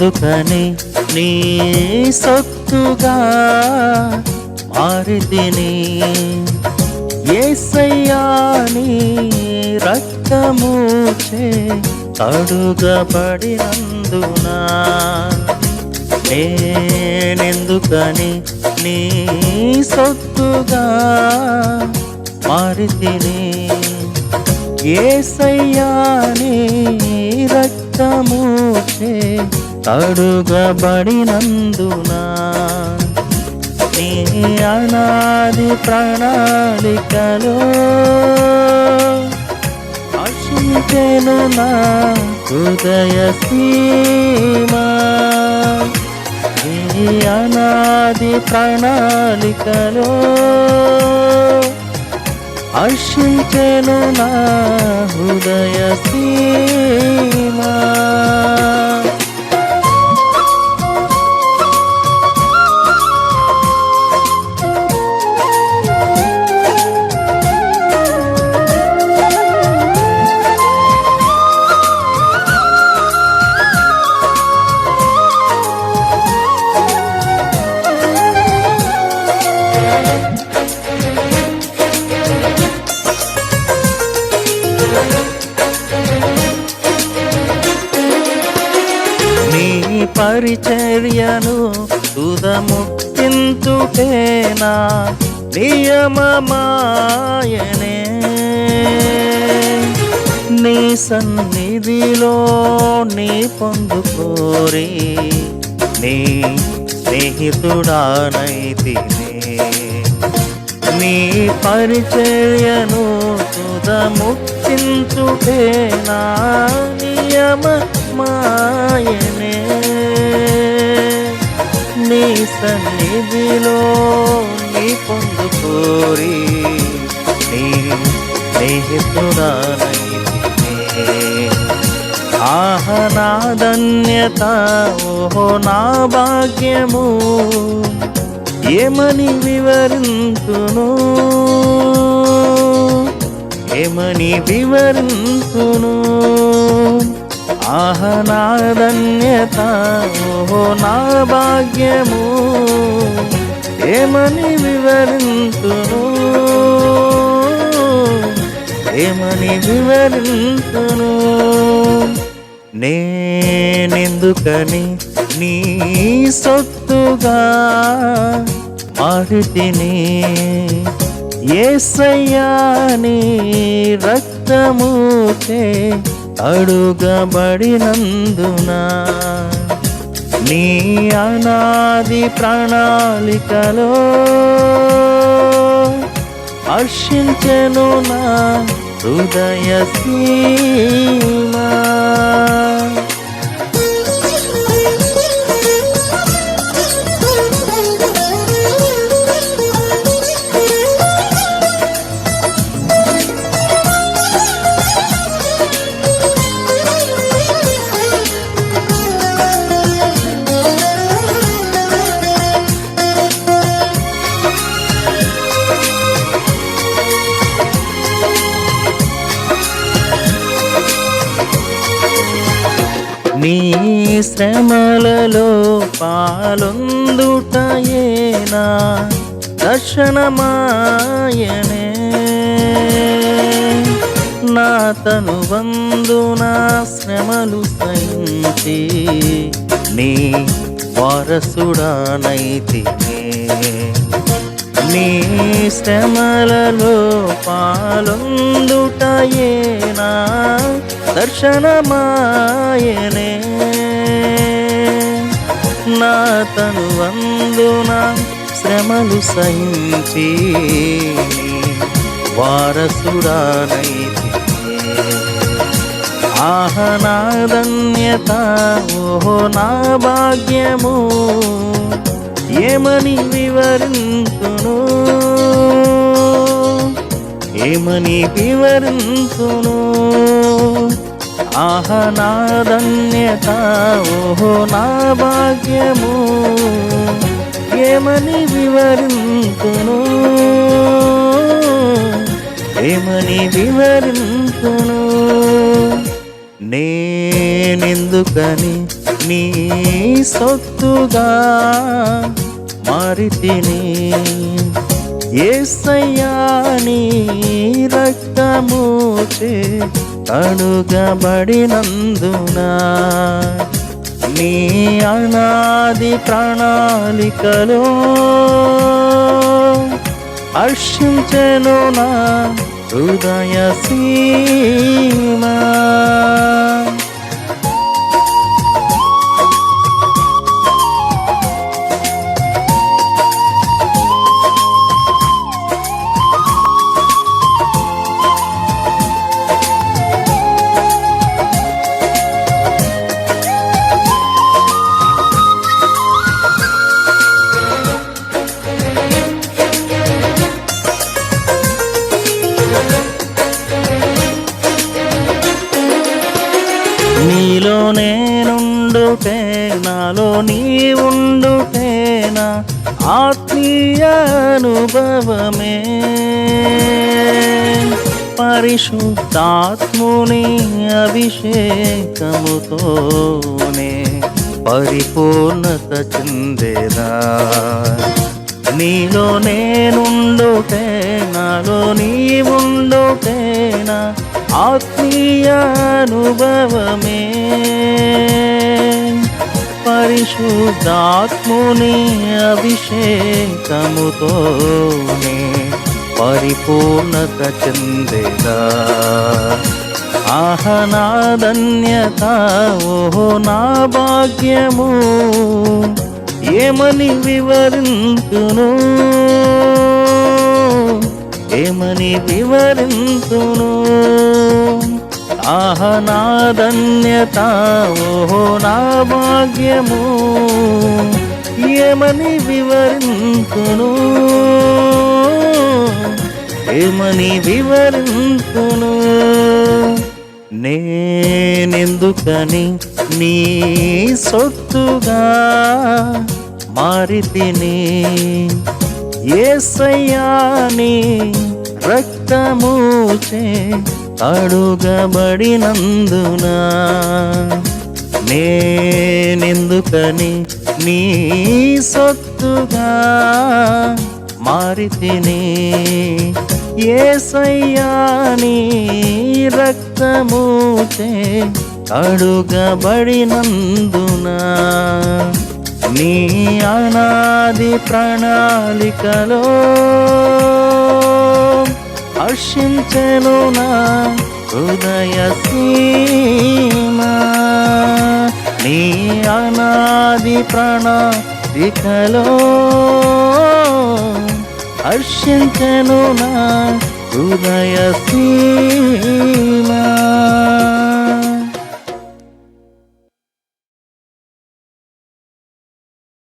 అందుకని నీ సొత్తుగా మారితిని? ఏసయ్యాని రక్తమూచే కడుగబడినందునా నేనెందుకని నీ సొత్తుగా మారితిని? ఏసయ్యాని రక్తమూచే కడుగబడినందునా నీ అనాది ప్రణాళికలో ఆశించెను నా హృదయ సీమా. నీ అనాది ప్రణాళికలో హర్షించెను నా హృదయ సీమా. పరిచర్యను తుదముట్టింతుటేనా నియమమాయనే. నీ సన్నిధిలో నీ పొందుకోరి నీ స్నేహితుడానైతినే. నీ పరిచర్యను తుదముక్తించుటేనా స్నేహితురానైతినే ఆహ నా ధన్యత ఓహో నా భాగ్యము ఏమని వివరింతును? ఏమని వివరింతును? ఆహ నా ధన్యత ఓహో నా భాగ్యము ఏమని వివరింతును? ప్రేమని వివరింతును నేనెందుకని నీ సొత్తుగా మారితిని ఏసయ్యాని నీ రక్తమూచే అడుగబడినందునా నీ అనాది ప్రణాళికలో హర్షించెను నా హృదయ సీమా నీ శ్రమలలో పాలొందుటయేనా? దర్శనమాయనే. నా తను వందున శ్రమలు సహించి నీ వారసుడానైతే నీ శ్రమలలో పాలొందుటయేనా? దర్శనమాయనే. నా తను వందున శ్రమలు సహించి వారసుడానైతినే ఆహ నా ధన్యత ఓహో నా భాగ్యము. ఏమని వివరించును? ఏమని వివరించును? ఆహ నా ధన్యత ఓహో నా భాగ్యము. ఏమని వివరించును? ఏమని వివరించును? నేనెందుకని నీ సొత్తుగా మారితిని? ఏసయ్యా నీ రక్తమూచే కడుగబడినందునా నీ అనాది ప్రణాళికలో హర్షించెను నా హృదయ సీమా నీలో నేనుండుటే నాలో నీ ఉండుటేనా ఆత్మీయ అనుభవమే. పరిశుద్ధాత్ముని అభిషేకముతోనే పరిపూర్ణత చెందేదా నీలో నేనుండుటే నాలో నీ ఉండుటేనా ఆత్మీయ అనుభవమే పరిశుద్ధాత్ముని అభిషేకముతోనే పరిపూర్ణత చెందేదా. ఆహనాదన్యత ఓహో నా భాగ్యము ఏమని వివరించును ఏమని వివరించును ఆహ నా ధన్యత ఓహో నా భాగ్యము ఏమని వివరింతును ఏమని వివరింతును నేనెందుకని నీ సొత్తుగా మారితిని? ఏసయ్యాని రక్తమూచే అడుగబడినందున నేనెందుకని నీ సొత్తుగా మారితిని? ఏసయ్యాని రక్తమూచే అడుగబడినందున నీ అనాది ప్రణాళికలో హర్షించెను నా హృదయ సీమా. నీ అనాది ప్రణాదికలో హర్షించెను నా హృదయ సీమా.